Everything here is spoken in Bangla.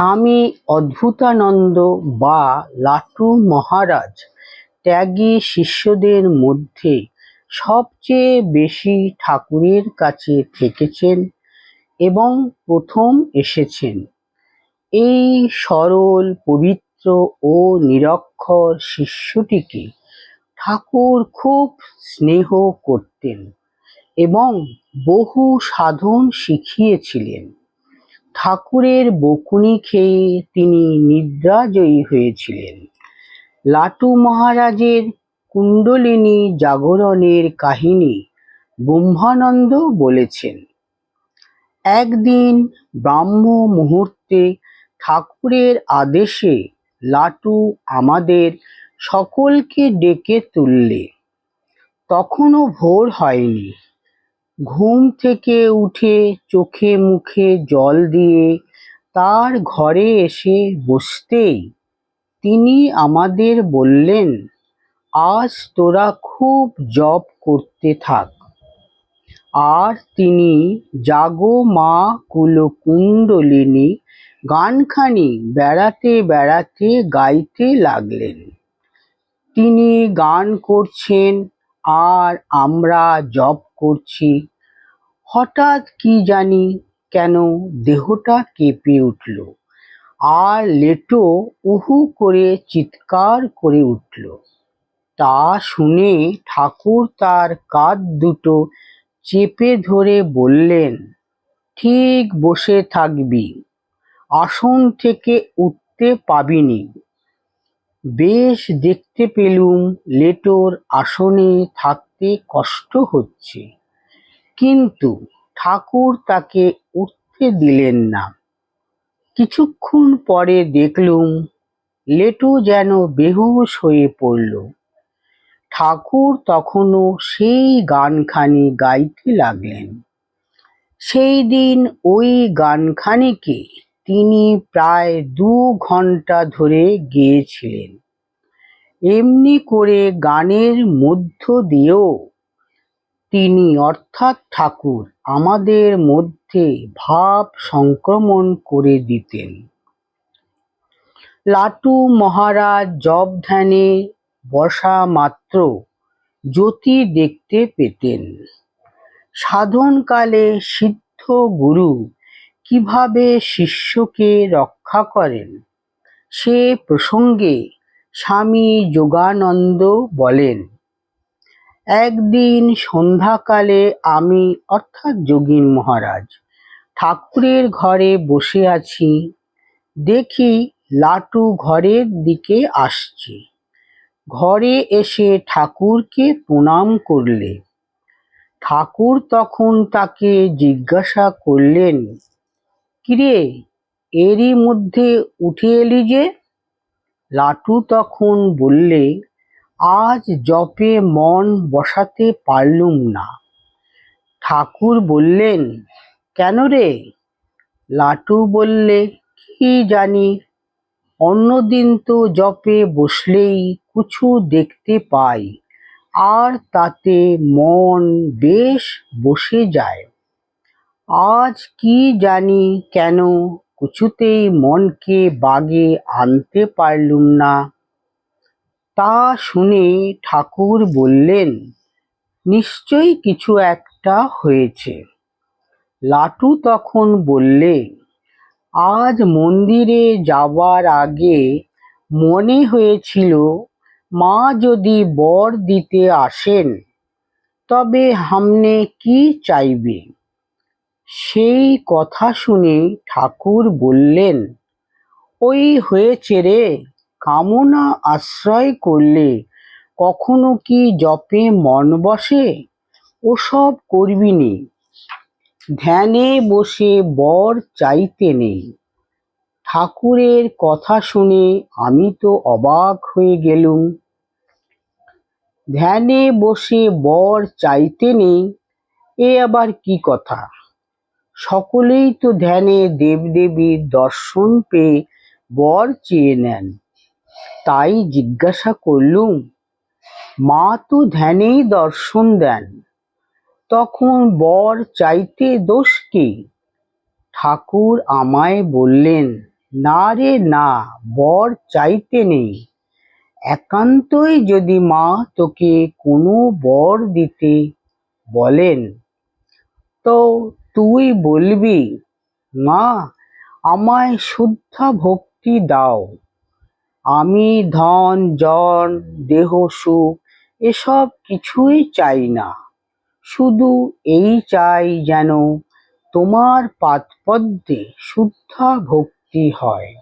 স্বামী অদ্ভুতানন্দ বা লাটু মহারাজ ত্যাগী শিষ্যদের মধ্যে সবচেয়ে বেশি ঠাকুরের কাছে থেকেছেন এবং প্রথম এসেছেন। এই সরল, পবিত্র ও নিরক্ষর শিষ্যটিকে ঠাকুর খুব স্নেহ করতেন এবং বহু সাধন শিখিয়েছিলেন। ঠাকুরের বকুনি খেয়ে তিনি নিদ্রাজয়ী হয়েছিলেন। লাটু মহারাজের কুণ্ডলিনী জাগরণের কাহিনী ব্রহ্মানন্দ বলেছেন, একদিন ব্রাহ্ম মুহূর্তে ঠাকুরের আদেশে লাটু আমাদের সকলকে ডেকে তুললে, তখনও ভোর হয়নি। ঘুম থেকে উঠে চোখে মুখে জল দিয়ে তার ঘরে এসে বসতেই তিনি আমাদের বললেন, আজ তোরা খুব জপ করতে থাক। আর তিনি, জাগো মা কুলকুণ্ডলিনী, গানখানি বেড়াতে বেড়াতে গাইতে লাগলেন। তিনি গান করছেন, আর আমরা জপ করছি। হঠাৎ কি জানি কেন দেহটা কেঁপে উঠল। আর লেটো উহু করে চিৎকার করে উঠল। তা শুনে ঠাকুর তার কাঁধ দুটো চেপে ধরে বললেন, ঠিক বসে থাকবি, আসন থেকে উঠতে পাবিনি। বেশ দেখতে পেলুম লেটোর আসনে থাকতে কষ্ট হচ্ছে। কিন্তু ঠাকুর তাকে উঠতে দিলেন না। কিছুক্ষণ পরে দেখলুম লেটু যেন বেহুশ হয়ে পড়ল। ঠাকুর তখনও সেই গানখানি গাইতে লাগলেন। সেই দিন ওই গানখানিকে তিনি প্রায় দু ঘণ্টা ধরে গেয়েছিলেন। এমনি করে গানের মধ্য দিয়েও তিনি অর্থাৎ ঠাকুর আমাদের মধ্যে ভাব সংক্রমণ করে দিতেন। লাটু মহারাজ জপ ধ্যানে বসা মাত্র জ্যোতি দেখতে পেতেন। সাধনকালে সিদ্ধ গুরু কীভাবে শিষ্যকে রক্ষা করেন? সে প্রসঙ্গে স্বামী যোগানন্দ বলেন একদিন সন্ধ্যাকালে আমি, অর্থাৎ যোগীন মহারাজ, ঠাকুরের ঘরে বসে আছি, দেখি লাটু ঘরের দিকে আসছে। ঘরে এসে ঠাকুরকে প্রণাম করলে। ঠাকুর তখন তাকে জিজ্ঞাসা করলেন, কিরে, এরই মধ্যে উঠে এলি যে? লাটু তখন বললে আজ জপে মন বসাতে পারলুম না। ঠাকুর বললেন, কেন রে? লাটু বললে, কি জানি? অন্যদিন তো জপে বসলেই কিছু দেখতে পাই। আর তাতে মন বেশ বসে যায়। আজ কি জানি কেন কিছুতেই মনকে বাগে আনতে পারলুম না। তা শুনে ঠাকুর বললেন, নিশ্চয়ই কিছু একটা হয়েছে। লাটু তখন বললে, আজ মন্দিরে যাবার আগে মনে হয়েছিল, মা যদি বর দিতে আসেন, তবে হামনে কি চাইবে? সেই কথা শুনে ঠাকুর বললেন, ওই হয়েছে রে কামনা আশ্রয় করলে কখনো কি জপে মন বসে? ওসব করবি নি। ধ্যানে বসে বর চাইতে নেই ঠাকুরের কথা শুনে আমি তো অবাক হয়ে গেলুম। ধ্যানে বসে বর চাইতে নেই এ আবার কি কথা? সকলেই তো ধ্যানে দেবদেবীর দর্শন পেয়ে বর চেয়ে নেন। তাই জিজ্ঞাসা করলুম, মা তো ধ্যানেই দর্শন দেন, তখন বর চাইতে দোষ কি? ঠাকুর আমায় বললেন, না রে, না, বর চাইতে নেই। একান্তই যদি মা তোকে কোনো বর দিতে বলেন, তো তুই বলবি, মা, আমায় শুদ্ধা ভক্তি দাও আমি ধন, জন, দেহ, সুখ, এসব কিছুই চাই না। শুধু এই চাই যেন তোমার পাদপদ্মে শুদ্ধা ভক্তি হয়।